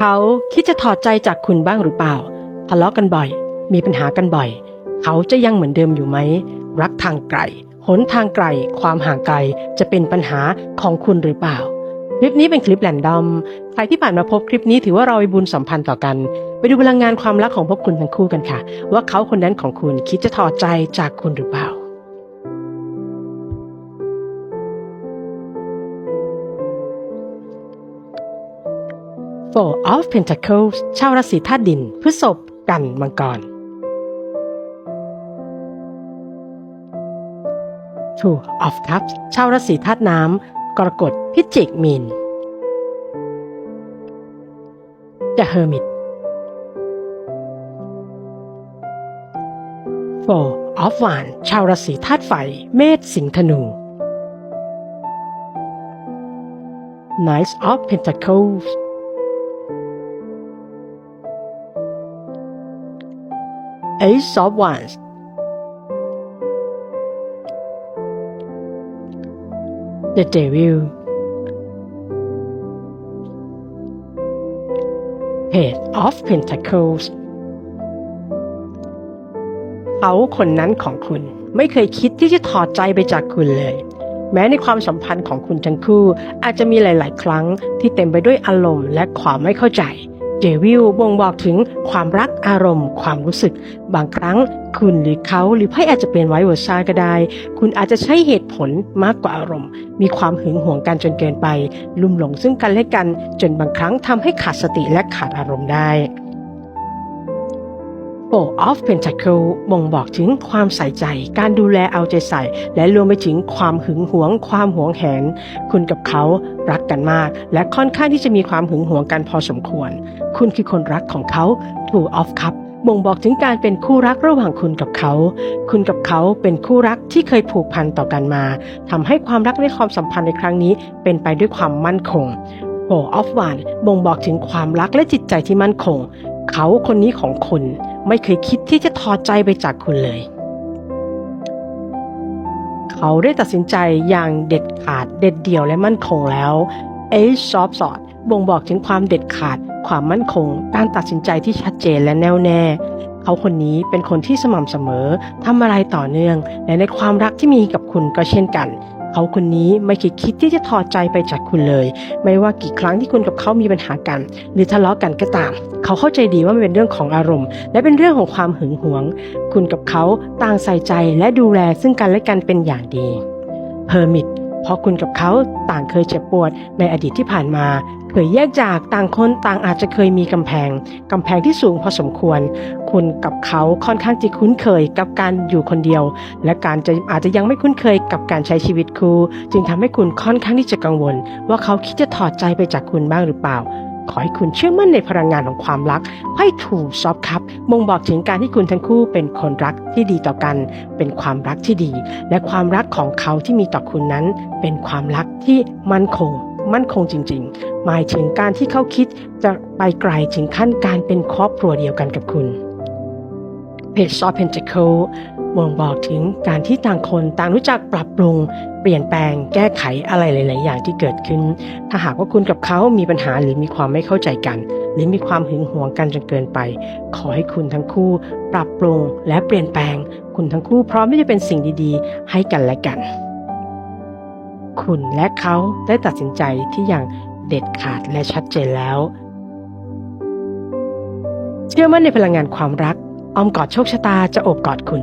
เขาคิดจะถอดใจจากคุณบ้างหรือเปล่า ทะเลาะกันบ่อย มีปัญหากันบ่อย เขาจะยังเหมือนเดิมอยู่ไหม รักทางไกล หนทางไกล ความห่างไกล จะเป็นปัญหาของคุณหรือเปล่า คลิปนี้เป็นคลิปแรนดอม ใครที่ผ่านมาพบคลิปนี้ถือว่าเรามีบุญสัมพันธ์ต่อกัน ไปดูพลังงานความรักของพวกคุณทั้งคู่กันค่ะ ว่าเขาคนนั้นของคุณคิดจะถอดใจจากคุณหรือเปล่า Four of Pentacles ชาวราศีธาตุดิน พฤษภกันมังกร Two of Cups ชาวราศีธาตุน้ำกรกฎพิจิกมีน The Hermit Four of Wands ชาวราศีธาตุไฟ เมษสิงห์ธนู Knight of Pentacles Ace of Wands The Devil Page of Pentacles เขาคนนั้นของคุณไม่เคยคิดที่จะถอดใจไปจากคุณเลย แม้ในความสัมพันธ์ของคุณทั้งคู่ อาจจะมีหลาย ๆ ครั้งที่เต็มไปด้วยอารมณ์และความไม่เข้าใจ เดวิลบ่งบอกถึงความรักอารมณ์ ความรู้สึก บางครั้งคุณหรือเขาหรือไพ่อาจจะเป็นไวเวอร์ชาก็ได้ คุณอาจจะใช้เหตุผลมากกว่าอารมณ์ มีความหึงหวงกันจนเกินไป ลุ่มหลงซึ่งกันและกัน จนบางครั้งทำให้ขาดสติและขาดอารมณ์ได้ Four of Pentacle บ่งบอกถึงความใส่ใจ การดูแลเอาใจใส่ และรวมไปถึงความหึงหวง ความหวงแหน คุณกับเขารักกันมาก และค่อนข้างที่จะมีความหึงหวงกันพอสมควร คุณคือคนรักของเขา Two of Cup บ่งบอกถึงการเป็นคู่รักระหว่างคุณกับเขา คุณกับเขาเป็นคู่รักที่เคยผูกพันต่อกันมาทำให้ความรักในความสัมพันธ์ในครั้งนี้ เป็นไปด้วยความมั่นคง Four of Wands บ่งบอกถึงความรักและจิตใจที่มั่นคง เขาคนนี้ของคุณไม่เคยคิดที่จะถอดใจไปจากคุณเลย เขาได้ตัดสินใจอย่างเด็ดขาดเด็ดเดี่ยวและมั่นคงแล้ว Ace of Swords บ่งบอกถึงความเด็ดขาด ความมั่นคง การตัดสินใจที่ชัดเจนและแน่วแน่ เขาคนนี้เป็นคนที่สม่ำเสมอทำอะไรต่อเนื่อง และในความรักที่มีกับคุณก็เช่นกัน เขาคนนี้ไม่เคยคิดที่จะถอดใจไปจากคุณเลย ไม่ว่ากี่ครั้งที่คุณกับเขามีปัญหากัน หรือทะเลาะกันก็ตาม เขาเข้าใจดีว่ามันเป็นเรื่องของอารมณ์ และเป็นเรื่องของความหึงหวง คุณกับเขาต่างใส่ใจและดูแลซึ่งกันและกันเป็นอย่างดีเพอร์มิท เพราะคุณกับเขาต่างเคยเจ็บปวดในอดีตที่ผ่านมา เคยแยกจากต่างคนต่างอาจจะเคยมีกำแพง กำแพงที่สูงพอสมควร คุณกับเขาค่อนข้างจะคุ้นเคยกับการอยู่คนเดียว และการจะอาจจะยังไม่คุ้นเคยกับการใช้ชีวิตคู่ จึงทำให้คุณค่อนข้างที่จะกังวล ว่าเขาคิดจะถอดใจไปจากคุณบ้างหรือเปล่า ขอให้คุณเชื่อมั่นในพลังงานของความรักไพ่ถูซอฟคัพบ่งบอกถึงการที่คุณทั้งคู่เป็นคนรักที่ดีต่อกัน เป็นความรักที่ดี และความรักของเขาที่มีต่อคุณนั้น เป็นความรักที่มั่นคง มั่นคงจริง ๆ หมายถึงการที่เขาคิดจะไปไกลถึงขั้นการเป็นครอบครัวเดียวกันกับคุณ Page of Pentacles บ่งบอกถึงการที่ต่างคนต่างรู้จักปรับปรุง เปลี่ยนแปลงแก้ไขอะไรหลาย ๆ อย่างที่เกิดขึ้น ถ้าหากว่าคุณกับเขามีปัญหาหรือมีความไม่เข้าใจกัน หรือมีความหึงหวงกันจนเกินไป ขอให้คุณทั้งคู่ ปรับปรุงและเปลี่ยนแปลง คุณทั้งคู่พร้อมที่จะเป็นสิ่งดี ๆ ให้กันและกัน คุณและเขาได้ตัดสินใจที่อย่างเด็ดขาดและชัดเจนแล้ว เชื่อมั่นในพลังงานความรัก ออมกอดโชคชะตาจะโอบกอดคุณ